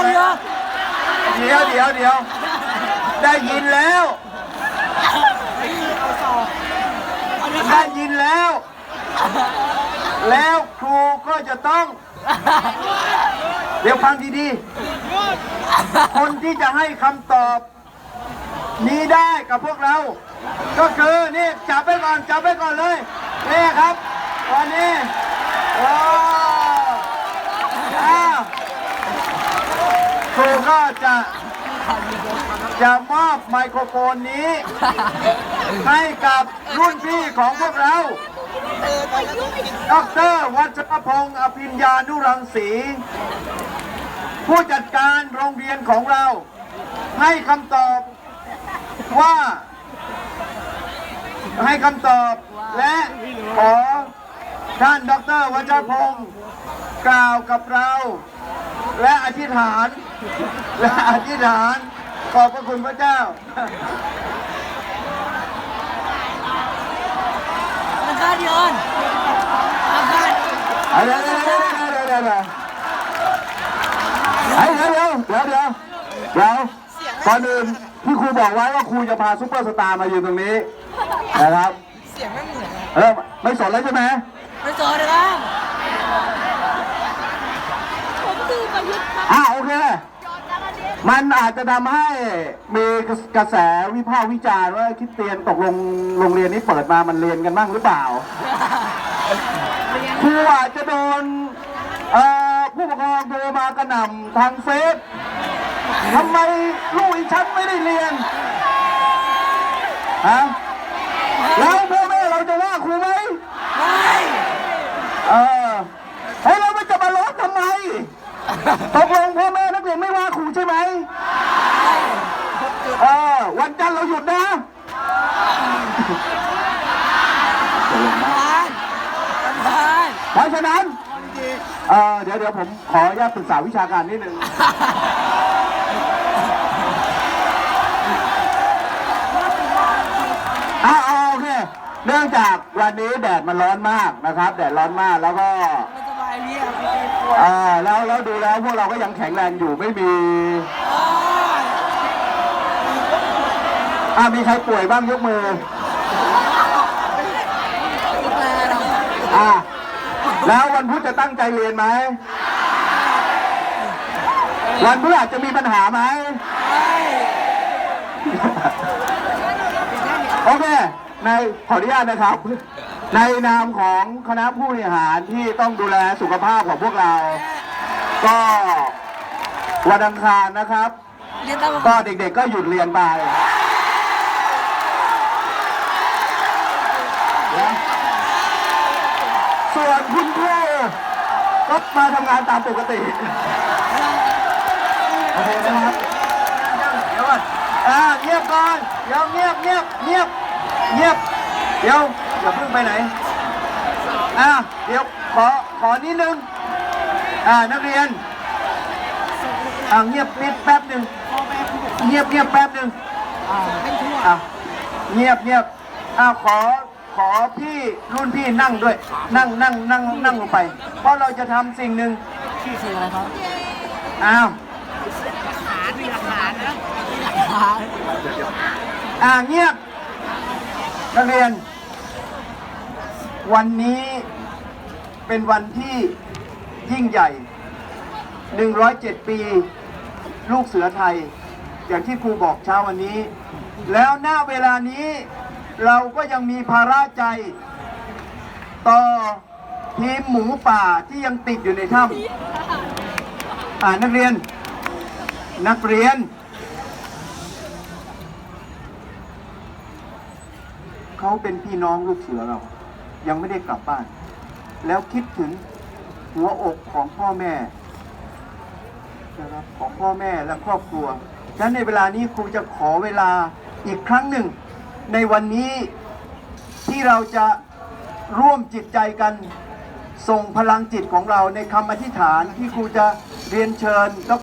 กันเยอะเดี๋ยวเดี๋ยวเดี๋ยวได้ยินแล้วได้ยินแล้ว แล้วครูก็จะต้อง เดี๋ยวฟังดีๆ คนที่จะให้คำตอบ นี้ได้กับพวกเรา ก็คือนี่จับไปก่อนจับไปก่อนเลยนี่ครับวันนี้ว้าวอ้าวครู ก็จะจะมอบไมโครโฟนนี้ ให้กับรุ่นพี่ของพวกเรา ดรวัชรพงศ์อภิญญานุรังสี ผู้จัดการโรงเรียนของเรา ให้คำตอบว่า ให้คำตอบและขอท่านดรวัชรพงศ์ กล่าวกับเรา และอธิษฐาน และอธิษฐาน ขอบพระคุณพระเจ้าอาการเยอะอาการเดี๋ยวเดี๋ยวเดี๋ยวเดี๋ยวเดี๋ยวเดี๋ยวเดี๋ยวเดี๋ยวเดี๋ยวเดี๋ยวเดี๋ยวก่อนอื่นที่ครูบอกไว้ว่าครูจะพาซุปเปอร์สตาร์มายืนตรงนี้นะครับ เสียงไม่เหมือนเออไม่สนแล้วใช่ไหมไม่เจอเลยครับ ผมคื อประยุทธ์ครับอ่าโอเค มันอาจจะทำให้มีกระแสวิพากษ์วิจารณ์ว่าคริดเตียนตกลงโรงเรียนนี้เปิดมามันเรียนกันบ้างหรือเปล่าครูอาจจะโดนเอ่อผู้ปกครองโทรมากระหน่ำทางเฟซทำไมลูกอีฉันไม่ได้เรียนฮะแล้วพ่อแม่เราจะว่าครูไหม ไม่ เออเฮ้ยเราไม่จะมาล้อทำไม ตกลงพ่อแม่นักเรียนไม่ว่าครูใช่ไหมเออวันจันทร์เราหยุดนะผ่านผ่านเพราะฉะนั้นเออเดี๋ยวเดี๋ยวผมขออนุญาตปรึกษาวิชาการนิดนึงอ่าโอเคเนื่องจากวันนี้แดดมันร้อนมากนะครับ แดดร้อนมากแล้วก็ไม่สบายพี่ครับ อ่าแล้วแล้วดูแล้วพวกเราก็ยังแข็งแรงอยู่ไม่มีอ่ามีใครป่วยบ้างยกมืออ่าแล้ววันพุธจะตั้งใจเรียนไหม วันพฤหัสจะมีปัญหาไหม โอเค ในขออนุญาตนะครับ ในนามของคณะผู้บริหารที่ต้องดูแลสุขภาพของพวกเรา ก็วันอังคารนะครับเรียนตามก็เด็กๆก็หยุดเรียนไปนะส่วนคุณครูก็มาทำงานตามปกติโอเคนะครับเดี๋ยวก่อนอ่าเงียบก่อนเดี๋ยวเงียบเงียบเงียบเงียบเดี๋ยว อย่าเพิ่งไปไหนอ่าเดี๋ยวขอขอนิดนึงอ่านักเรียนอ่าเงียบนิดแป๊บหนึ่งเงียบเงียบแป๊บหนึ่งอ่าเงียบเงียบอ่าขอขอพี่รุ่นพี่นั่งด้วย นั่งนั่งนั่งนั่งลงไป เพราะเราจะทำสิ่งหนึ่งชื่อเสียงอะไรครับอ้าวผ่านอ่าเงียบนักเรียน วันนี้เป็นวันที่ยิ่งใหญ่ 107 ปี ลูกเสือไทย อย่างที่ครูบอกเช้าวันนี้ แล้วหน้าเวลานี้เราก็ยังมีภาระใจ ต่อทีมหมูป่าที่ยังติดอยู่ในถ้ำอ่านักเรียน นักเรียน เขาเป็นพี่น้องลูกเสือเรา ยังไม่ได้กลับบ้าน แล้วคิดถึงหัวอกของพ่อแม่นะครับของพ่อแม่และครอบครัวฉะนั้นในเวลานี้ครูจะขอเวลาอีกครั้งหนึ่ง ในวันนี้ที่เราจะร่วมจิตใจกันส่งพลังจิตของเราในคำอธิษฐานที่ครูจะเรียนเชิญ